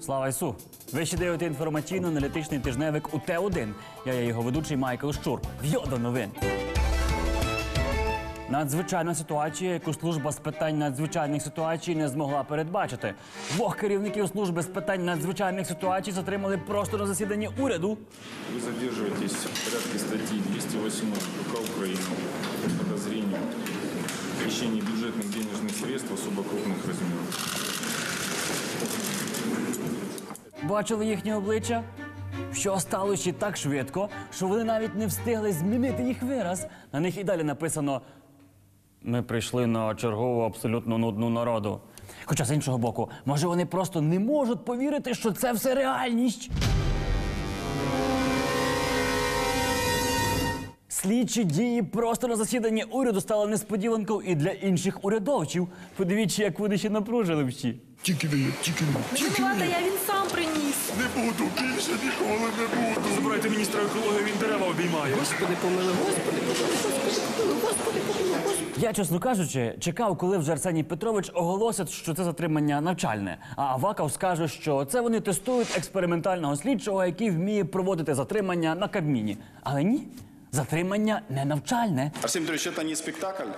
Слава Ісу! Ви ще дивите інформаційно-аналітичний тижневик УТ-1. Я є його ведучий Майкл Щур. В'йо до новин. Надзвичайна ситуація, яку служба з питань надзвичайних ситуацій не змогла передбачити. Двох керівників служби з питань надзвичайних ситуацій затримали просто на засіданні уряду. Вы задерживаетесь в порядке статьи 208 УК Украины по подозрению в хищении бюджетных денежных средств особо крупных размеров. Бачили їхні обличчя? Що стало ще так швидко, що вони навіть не встигли змінити їх вираз. На них і далі написано: Ми прийшли на чергову абсолютно нудну народу. Хоча з іншого боку, може вони просто не можуть повірити, що це все реальність. Слідчі дії просто на засіданні уряду стали несподіванкою і для інших урядовців. Подивіться, як вони ще напружили всі. Тільки не, тільки не, тільки Винувата, я він сам буду, більше ніколи не буду. Забирайте міністра екології, він дерева обіймає. Господи, помили, Господи, помили, Господи, помили, Господи, помили, Господи. Я, чесно кажучи, чекав, коли вже Арсеній Петрович оголосить, що це затримання навчальне. А Аваков скаже, що це вони тестують експериментального слідчого, який вміє проводити затримання на Кабміні. Але ні, затримання не навчальне. Арсений Петрович, это не спектакль.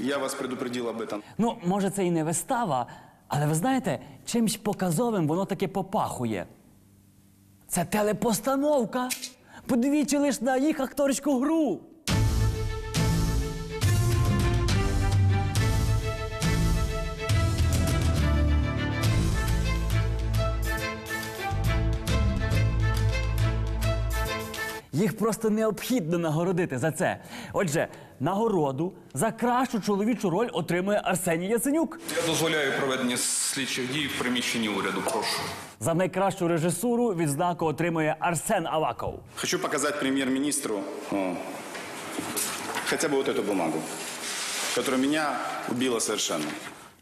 Я вас предупредил об этом. Ну, може, це і не вистава, але ви знаєте, чимсь показовим воно таки попахує. Це телепостановка. Подивіться лише на їх акторську гру. Їх просто необхідно нагородити за це. Отже, нагороду за кращу чоловічу роль отримує Арсеній Яценюк. Я дозволяю проведення слідчих дій в приміщенні уряду. Прошу. За найкращу режисуру відзнаку отримує Арсен Аваков. Хочу показать премьер-министру о, хотя бы вот эту бумагу, которая меня убила совершенно.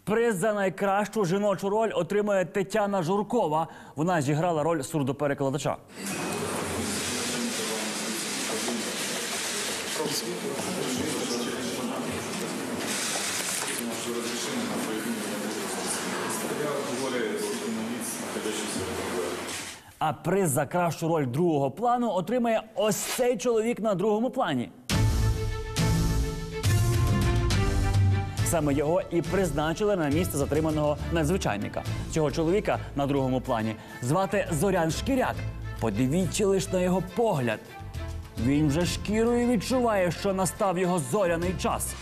Приз за найкращу жіночу роль отримує Тетяна Журкова. Вона зіграла роль сурдоперекладача. А приз за кращу роль другого плану отримає ось цей чоловік на другому плані. Саме його і призначили на місце затриманого надзвичайника. Цього чоловіка на другому плані звати Зорян Шкіряк. Подивіться лиш на його погляд. Він вже шкірою відчуває, що настав його зоряний час.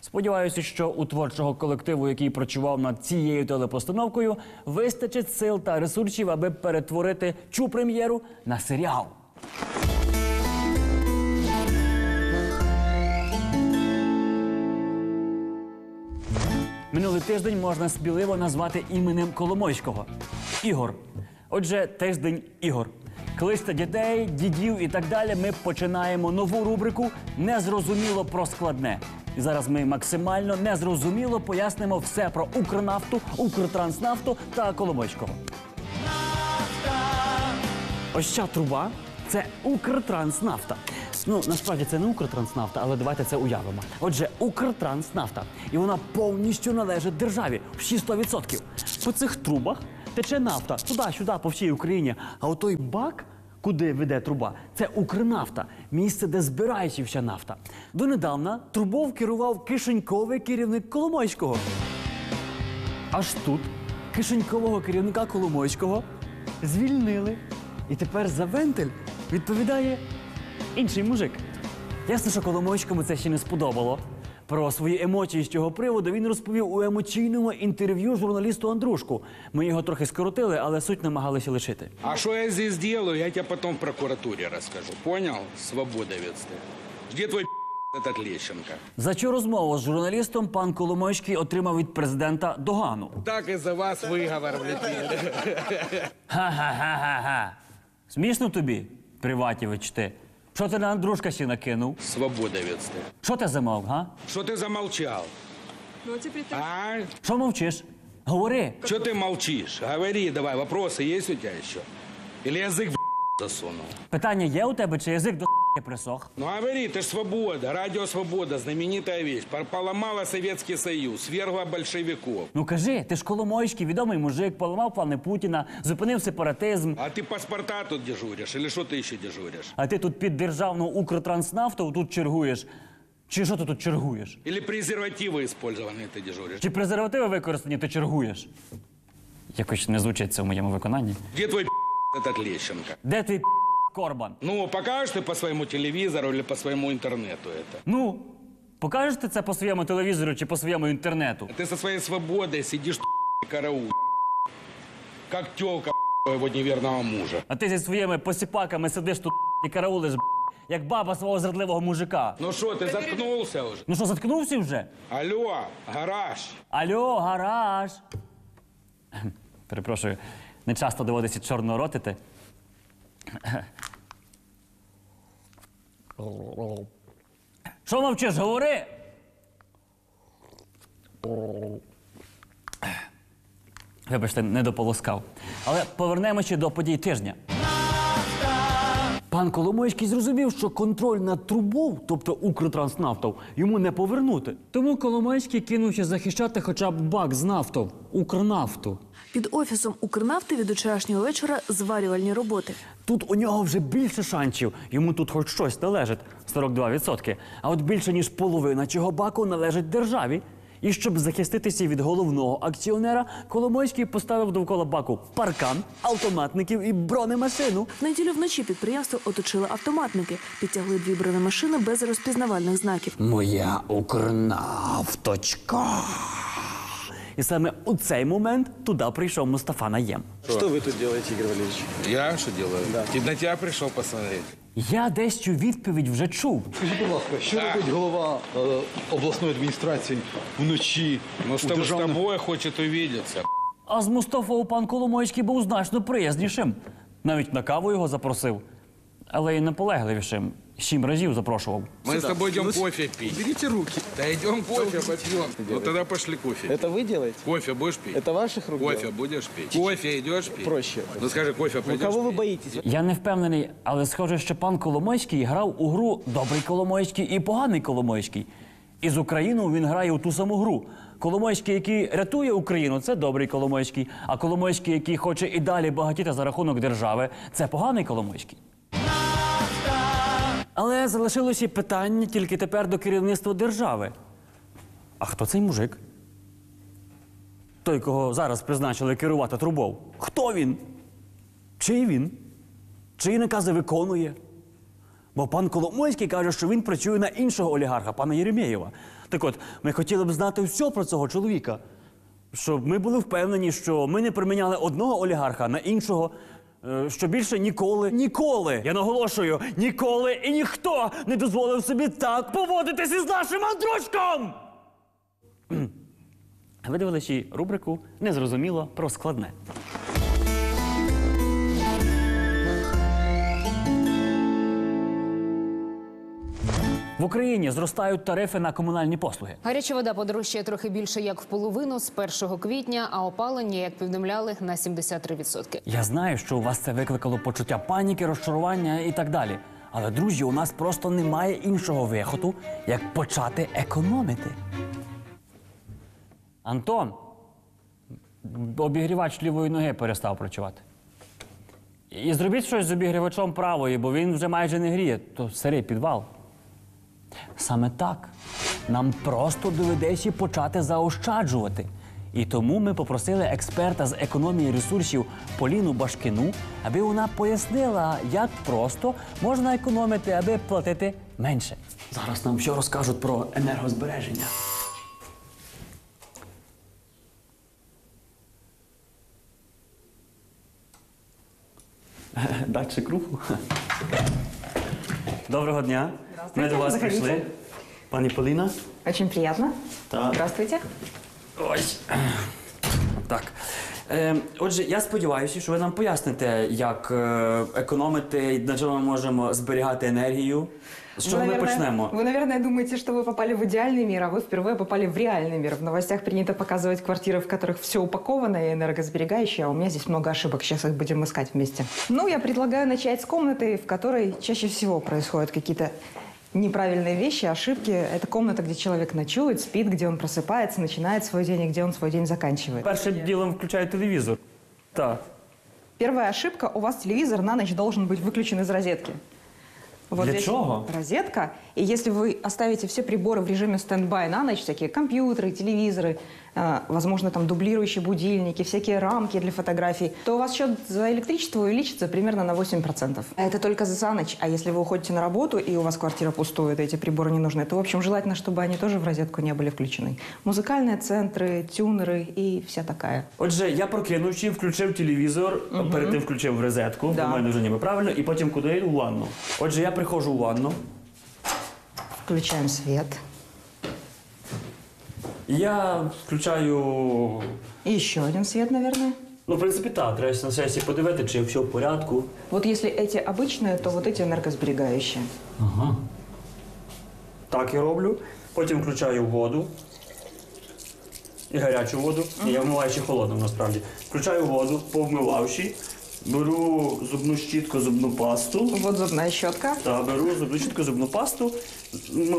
Сподіваюся, що у творчого колективу, який працював над цією телепостановкою, вистачить сил та ресурсів, аби перетворити цю прем'єру на серіал. Минулий тиждень можна сміливо назвати іменем Коломойського Ігор. Отже, тиждень ігор. Кличте дітей, дідів і так далі. Ми починаємо нову рубрику Незрозуміло про складне. І зараз ми максимально незрозуміло пояснимо все про Укрнафту, Укртранснафту та Коломойського. Ось ця труба це Укртранснафта. Ну насправді це не Укртранснафта, але давайте це уявимо. Отже, Укртранснафта, і вона повністю належить державі. Всі 100%. По цих трубах тече нафта туди-сюди, по всій Україні. А отой бак, куди веде труба, це Укрнафта, місце, де збирається вся нафта. Донедавна трубов керував кишеньковий керівник Коломойського. Аж тут кишенькового керівника Коломойського звільнили. І тепер за вентиль відповідає інший мужик. Ясно, що Коломойському це ще не сподобало. Про свої емоції з цього приводу він розповів у емоційному інтерв'ю журналісту Андрушку. Ми його трохи скоротили, але суть намагалися лишити. А что я здесь делаю, я тебе потом в прокуратуре расскажу. Понял? Свободовец ты. Где твой этот Лещенко? За цю розмову з журналістом пан Коломойський отримав від президента догану. Так из-за вас выговор влетели. Ха-ха-ха-ха-ха. Смішно тобі, Приватівич ти? Що ти на Андрушка сі накинув? Свободовец ты. Що ти замовк, га? Что ты замолчал? Ну, теперь ты... А? Що мовчиш? Говори. Что ты молчишь? Говори давай, вопросы есть у тебя еще? Или язык в засунул. Питання є у тебе, чи язик до присох? Ну говори, ты ж свобода, радио свобода, знаменитая вещь. Пор- Поломала Советский Союз, свергла большевиков. Ну кажи, ти ж Коломойський, відомий мужик, поламав плани Путіна, зупинив сепаратизм. А ты паспорта тут дежуришь или что ты еще дежуришь? А ти тут під державну Укртранснафту тут чергуєш. Чи що ти тут чергуєш? Или презервативы использованные ты дежуришь? Чи презервативи використані, ти чергуєш? Якось не звучить це в моєму виконанні. Где твой этот Лещенко? Де твій Корбан? Ну, покажешь ты по своему телевизору или по своему интернету это? Ну, покажеш ти це по своєму телевізору чи по своєму інтернету? Ты со своей свободой сидишь караул. Как тёлка его неверного мужа. А ти зі своїми посіпаками сидиш тут і караулиш, як баба свого зрадливого мужика. Ну что, ты заткнулся уже? Ну що, заткнувся вже? Алло, гараж. Алло, гараж. Перепрошую, не часто доводиться чорно ротити. Що мовчиш, говори? Вибачте, не дополоскав. Але повернемося до подій тижня. Пан Коломойський зрозумів, що контроль над трубов, тобто Укртранснафтов, йому не повернути. Тому Коломойський кинувся захищати хоча б бак з нафтов Укрнафту. Під офісом Укрнафти від вчорашнього вечора зварювальні роботи. Тут у нього вже більше шансів. Йому тут хоч щось належить 42%. А от більше ніж половина цього баку належить державі. І щоб захиститися від головного акціонера, Коломойський поставив довкола баку паркан, автоматників і бронемашину. В неділю вночі підприємство оточили автоматники, підтягли дві бронемашини без розпізнавальних знаків. Моя Укрнафточка. І саме у цей момент туди прийшов Мустафа Наєм. Что вы тут делаете, Игорь Валерьевич? Я что делаю? Ты на тебя пришел посмотреть. Я десь цю відповідь вже чув. Скажіть, будь ласка, що робить голова е, обласної адміністрації вночі Ну, с державних... тобой хочет увидеться. А з Мустафою пан Коломойський був значно приязнішим. Навіть на каву його запросив, але й наполегливішим Сім разів запрошував. Мы с тобой идем кофе пить. Берите руки. Да идем кофе попьем. Ну тогда пошли кофе. Это вы делаете? Кофе будешь пить? Это ваших рук Кофе дело? будешь пить? Кофе идешь пить? Проще. Ну скажи, кофе Ну, пойдешь кого вы пить? боитесь? Я не впевнений, але схоже, що пан Коломойський грав у гру Добрий Коломойський і поганий Коломойський. І з Україною він грає у ту саму гру. Коломойський, який рятує Україну, це добрий Коломойський. А Коломойський, який хоче і далі багатіти за рахунок держави, це поганий Коломойський. Але залишилося питання тільки тепер до керівництва держави. А хто цей мужик? Той, кого зараз призначили керувати трубов. Хто він? Чий він? Чиї накази виконує? Бо пан Коломойський каже, що він працює на іншого олігарха, пана Єремєєва. Так от, ми хотіли б знати все про цього чоловіка. Щоб ми були впевнені, що ми не приміняли одного олігарха на іншого, що більше ніколи, ніколи, я наголошую, ніколи і ніхто не дозволив собі так поводитися з нашим Андрушком! Кхм. Ви дивилися рубрику Незрозуміло про складне. В Україні зростають тарифи на комунальні послуги. Гаряча вода подорожчає трохи більше як в половину з 1 квітня, а опалення, як повідомляли, на 73%. Я знаю, що у вас це викликало почуття паніки, розчарування і так далі. Але, друзі, у нас просто немає іншого виходу, як почати економити. Антон, обігрівач лівої ноги перестав працювати. І зробіть щось з обігрівачом правої, бо він вже майже не гріє, то сирий підвал. Саме так. Нам просто доведеться почати заощаджувати. І тому ми попросили експерта з економії ресурсів Поліну Башкину, аби вона пояснила, як просто можна економити, аби платити менше. Зараз нам все розкажуть про енергозбереження. Датчик руху. Доброго дня. Ми до вас Заходите. прийшли. Пані Поліна. Очень приятно. Так. Здравствуйте. Ось. Так. Е, отже, я сподіваюся, що ви нам поясните, як е, економити, на чому ми можемо зберігати енергію. З чого ми почнемо? Вы, наверное, думаете, что вы попали в идеальный мир, а вы впервые попали в реальный мир. В новостях принято показывать квартиры, в которых все упаковано и энергосберегающее, а у меня здесь много ошибок. Сейчас их будем искать вместе. Ну, я предлагаю начать с комнаты, в которой чаще всего происходят какие-то неправильные вещи, ошибки. Это комната, где человек ночует, спит, где он просыпается, начинает свой день и где он свой день заканчивает. Першим ділом включаю телевізор. Так. Первая ошибка. У вас телевизор на ночь должен быть выключен из розетки. Вот Для здесь чего? Розетка. И если вы оставите все приборы в режиме стендбай на ночь, всякие компьютеры, телевизоры, э, возможно, там дублирующие будильники, всякие рамки для фотографий, то у вас счет за электричество увеличится примерно на 8%. А Это только за ночь. А если вы уходите на работу, и у вас квартира пустует, и эти приборы не нужны, то, в общем, желательно, чтобы они тоже в розетку не были включены. Музыкальные центры, тюнеры и вся такая. Отже, я прокинувся, включив телевізор, перед тим включив розетку, Да. у мене вже ніби правильно, і потім куди у ванну. Отже, я приходжу у ванну, Включаем свет. і я включаю. И еще один свет, наверное. Ну, в принципі, так, треба на сесії подивити, чи все в порядку. Вот если эти обычные, то вот эти энергосберегающие. Ага. Так я роблю. Потім включаю воду. І гарячу воду. І я вмиваю ще холодну насправді. Включаю воду, повмивавши. Беру зубну щітку, зубну пасту. Вот зубная щетка. Та беру зубну щітку, зубну пасту,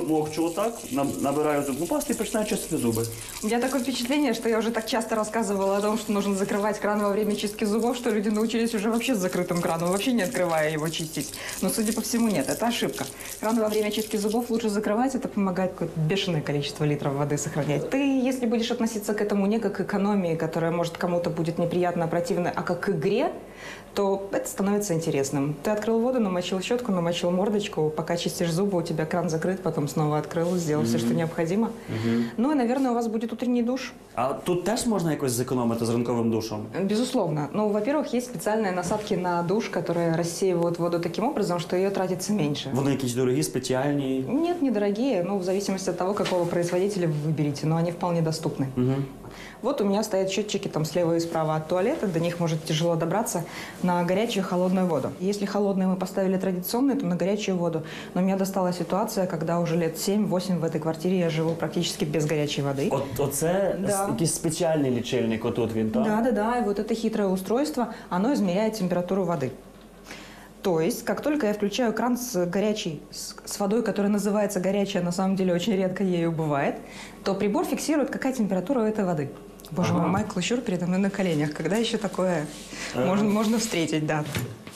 мокчу наб- набираю зубну пасту і починаю чистити зуби. У меня такое впечатление, что я уже так часто рассказывала о том, что нужно закрывать кран во время чистки зубов, что люди научились уже вообще с закрытым краном, вообще не открывая его чистить. Но, судя по всему, нет, это ошибка. Кран во время чистки зубов лучше закрывать, это помогает какое-то бешеное количество литров воды сохранять. Ты, если будешь относиться к этому не как к экономии, которая, может, кому-то будет неприятно, противно, а как к игре, то это становится интересным. Ты открыл воду, намочил щетку, намочил мордочку, пока чистишь зубы, у тебя кран закрыт, потом снова открыл, сделал все, что необходимо. Ну и, наверное, у вас будет утренний душ. А тут теж можна якось зекономити з ранковим душом. Безусловно. Ну, во-первых, есть специальные насадки на душ, которые рассеивают воду таким образом, что ее тратится меньше. Вони якісь дорогі, спеціальні. Нет, недорогие, ну, в зависимости от того, какого производителя вы выберете, но они вполне доступны. Вот у меня стоят счетчики там слева и справа от туалета, до них может тяжело добраться на горячую и холодную воду. Если холодные мы поставили традиционные, то на горячую воду. Но меня достала ситуация, когда уже лет 7-8 в этой квартире я живу практически без горячей воды. От оце Да. с- якийсь спеціальний лічильник, отут він, так? Да, да, да. И вот это хитрое устройство, оно измеряет температуру воды. То есть, как только я включаю кран с горячей, с, с водой, которая называется горячая, на самом деле очень редко ею бывает, то прибор фиксирует, какая температура у этой воды. Боже мой, Майкл Щур передо мной на коленях. Когда еще такое можно, можно встретить, да.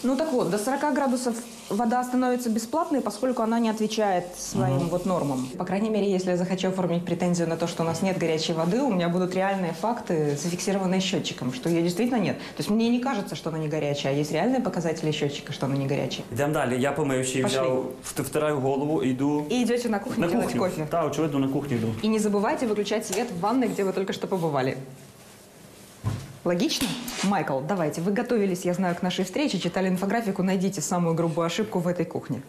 Ну так вот, до 40 градусов вода становится бесплатной, поскольку она не отвечает своим вот нормам. По крайней мере, если я захочу оформить претензию на то, что у нас нет горячей воды, у меня будут реальные факты, зафиксированные счетчиком, что ее действительно нет. То есть мне не кажется, что она не горячая, а есть реальные показатели счетчика, что она не горячая. Йдемо далі. Я помивши, Пошли. взяв, вт- втираю голову, йду И идете на кухню на делать кухню. кофе. Так, очевидно, на кухню йду. И не забывайте выключать свет в ванной, где вы только что побывали. Логично? Майкл, давайте. Вы готовились, я знаю, к нашей встрече, читали инфографику, найдите самую грубую ошибку в этой кухне.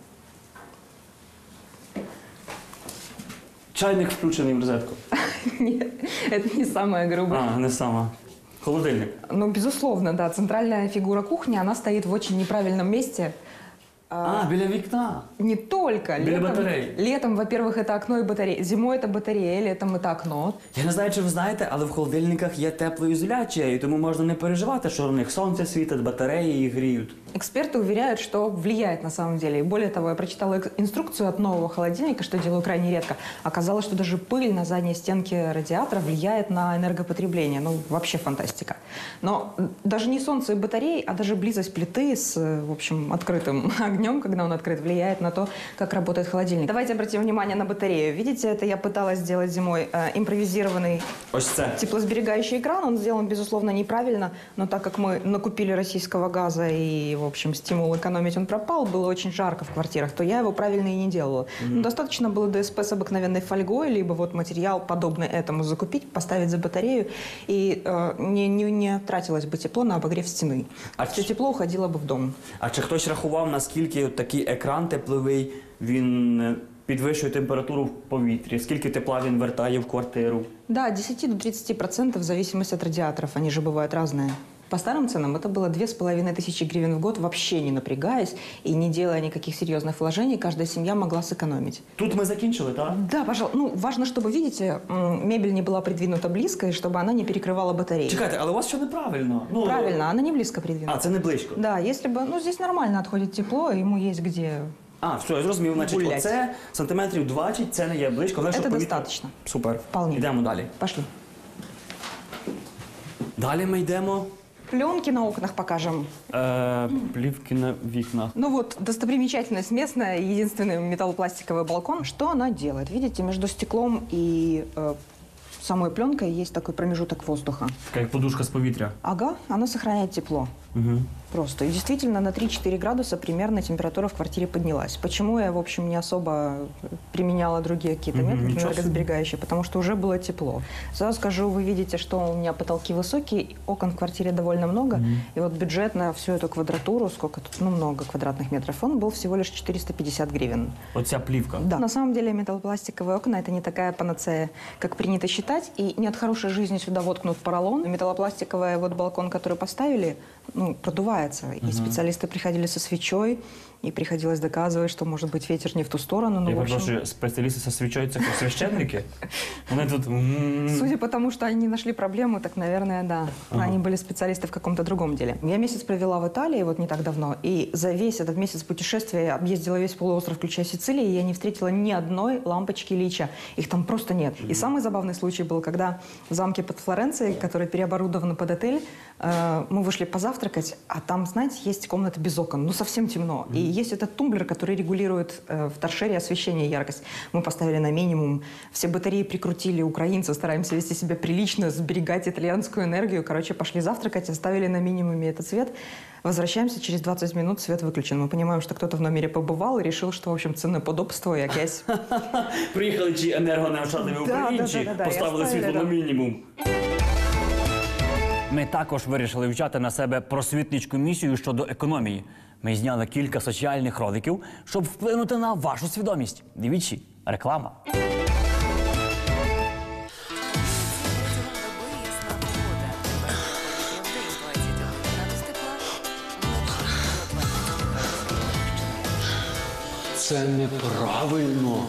Чайник включений в розетку. Нет, это не самая грубая. А, не сама. Холодильник. Ну, безусловно, да. Центральная фигура кухни, она стоит в очень неправильном месте. А, біля вікна. Не только. Біля батареї. Летом, во-первых, это окно и батарея. Зимой это батарея, летом это окно. Я не знаю, чи ви знаєте, але в холодильниках є теплоізоляція, і тому можна не переживати, що в них сонце світить, батареї їх гріють. Эксперты уверяют, что влияет на самом деле. И более того, я прочитала инструкцию от нового холодильника, что делаю крайне редко. Оказалось, что даже пыль на задней стенке радиатора влияет на энергопотребление. Ну, вообще фантастика. Но даже не солнце и батареи, а даже близость плиты с, э, в общем, открытым огнем, когда он открыт, влияет на то, как работает холодильник. Давайте обратим внимание на батарею. Видите, это я пыталась сделать зимой э, импровизированный це. Теплосберегающий экран, он сделан, безусловно, неправильно, но так как мы накупили российского газа и, в общем, стимул экономить он пропал, было очень жарко в квартирах, то я его правильно и не делала. Ну, достаточно было ДСП с обыкновенной фольгой, либо вот материал, подобный этому, закупить, поставить за батарею, и э, не, не, не тратилось бы тепло на обогрев стены. А Все ч- тепло уходило бы в дом. А чи хтось рахував, наскільки от такий екран тепловий він е, підвищує температуру в повітрі? Скільки тепла він вертає в квартиру? Да, от 10 до 30 процентов в зависимости от радиаторов, они же бывают разные. По старым ценам это было две с половиной тысячи гривен в год, вообще не напрягаясь и не делая никаких серьезных вложений, каждая семья могла сэкономить. Тут ми закінчили, так? Да, пожалуйста. Ну, важно, чтобы, видите, м, мебель не была придвинута близко, и чтобы она не перекрывала батареи. Чекайте, але у вас що неправильно? Ну, Правильно, она не близко придвинута. А, це не близько. Да, если бы, ну, здесь нормально отходит тепло, ему есть где А, все, я зрозумів. Значить, Гулять. оце сантиметрів 20, це не є близько. Головне, щоб Это повітря- достаточно. Супер. Вполне. Йдемо далі. Пошли. Далі ми йдемо. Пленки на окнах покажем. Е, плівки на вікнах. Ну вот, достопримечательность местная, единственный металлопластиковый балкон. Что она делает? Видите, между стеклом и э, самой пленкой есть такой промежуток воздуха. Така як подушка з повітря. Ага, оно сохраняет тепло. Угу. Просто. И действительно, на 3-4 градуса примерно температура в квартире поднялась. Почему я, в общем, не особо применяла другие какие-то Мгм, методы энергосберегающие? Потому что уже было тепло. Сразу скажу, вы видите, что у меня потолки высокие, окон в квартире довольно много. И вот бюджет на всю эту квадратуру, сколько тут, ну, много квадратных метров, он был всего лишь 450 гривен. Оця плівка. Да. На самом деле металлопластиковые окна это не такая панацея, как принято считать. И не от хорошей жизни сюда воткнут поролон. Металлопластиковый вот балкон, который поставили, ну, продувается. И специалисты приходили со свечой, и приходилось доказывать, что, может быть, ветер не в ту сторону. Ну, Я в общем, перепрошую, спеціалісти зі свічою це як священники? Вони тут. м, Судя по тому, что они нашли проблему, так, наверное, да. Они были специалисты в каком-то другом деле. Я месяц провела в Италии вот не так давно, и за весь этот месяц путешествия я объездила весь полуостров, включая Сицилию, и я не встретила ни одной лампочки лича. Их там просто нет. И самый забавный случай был, когда в замке под Флоренцией, который переоборудован под отель, э, мы вышли позавтракать, а там, знаете, есть комната без окон, ну совсем темно. И есть этот тумблер, который регулирует э, в торшере освещение и яркость. Мы поставили на минимум, все батареи прикрутили, украинцы, стараемся вести себя прилично, сберегать итальянскую энергию. Короче, пошли завтракать, оставили на минимуме этот свет. Возвращаемся, через 20 минут свет выключен. Мы понимаем, что кто-то в номере побывал и решил, что, в общем, цены подобство и якесь. Приїхали ці енергонеощадливі Да, українці, да, да, да, поставили я ставлю, світло на да. мінімум. Ми також вирішили взяти на себе просвітницьку місію щодо економії. Ми зняли кілька соціальних роликів, щоб вплинути на вашу свідомість. Дивіться, реклама. Це неправильно.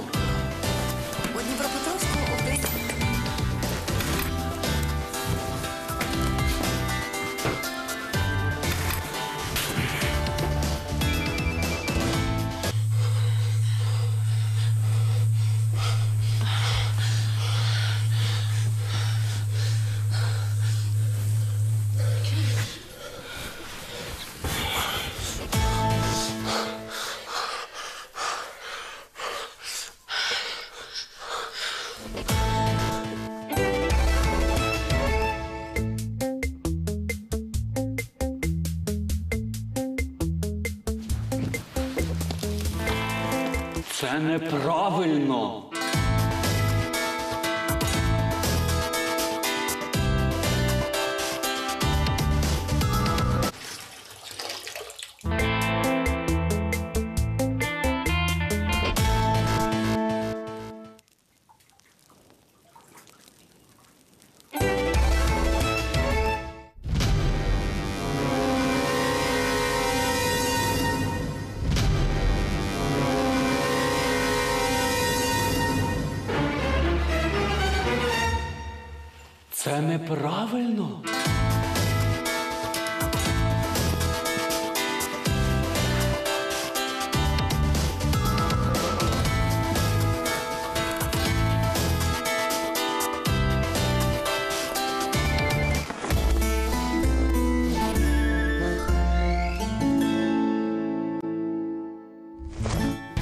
Це неправильно.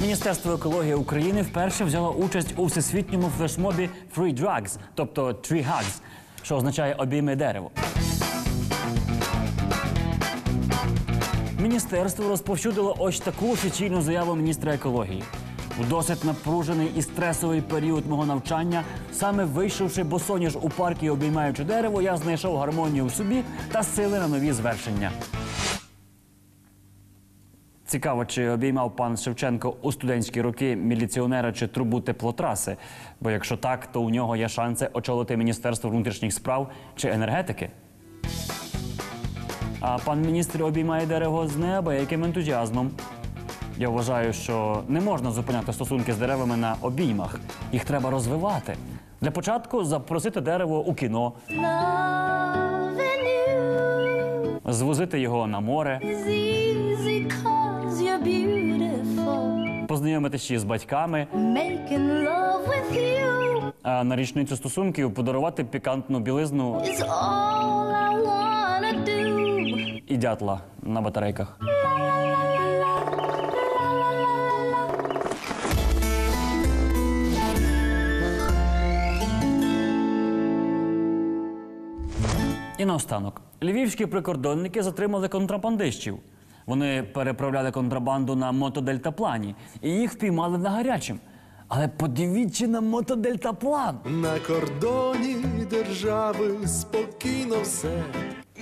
Міністерство екології України вперше взяло участь у всесвітньому флешмобі Free Drugs, тобто Tree Hugs, що означає обійми дерево. Міністерство розповсюдило ось таку офіційну заяву міністра екології. У досить напружений і стресовий період мого навчання, саме вийшовши босоніж у парк і обіймаючи дерево, я знайшов гармонію в собі та сили на нові звершення. Цікаво, чи обіймав пан Шевченко у студентські роки міліціонера чи трубу теплотраси. Бо якщо так, то у нього є шанси очолити Міністерство внутрішніх справ чи енергетики. А пан міністр обіймає дерево з неба яким ентузіазмом. Я вважаю, що не можна зупиняти стосунки з деревами на обіймах. Їх треба розвивати. Для початку запросити дерево у кіно, звозити його на море, познайомити ще з батьками, а на річницю стосунків подарувати пікантну білизну і дятла на батарейках. І наостанок. Львівські прикордонники затримали контрабандистів. Вони переправляли контрабанду на мотодельтаплані і їх впіймали на гарячим. Але подивіться на мотодельтаплан. На кордоні держави спокійно все.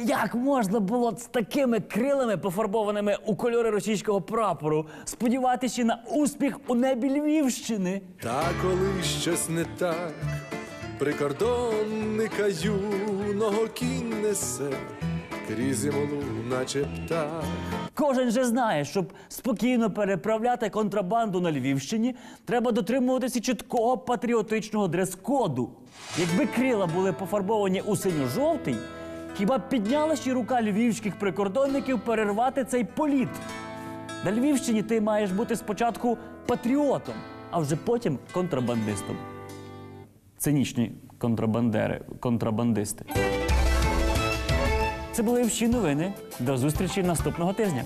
Як можна було з такими крилами, пофарбованими у кольори російського прапору, сподіватися на успіх у небі Львівщини? Та коли щось не так, прикордонника юного кінь несе, крізь зимолу, наче птах. Кожен же знає, щоб спокійно переправляти контрабанду на Львівщині, треба дотримуватися чіткого патріотичного дрес-коду. Якби крила були пофарбовані у синьо-жовтий, хіба б піднялася рука львівських прикордонників перервати цей політ? На Львівщині ти маєш бути спочатку патріотом, а вже потім контрабандистом. Цинічні контрабандери, контрабандисти. Це були всі новини. До зустрічі наступного тижня.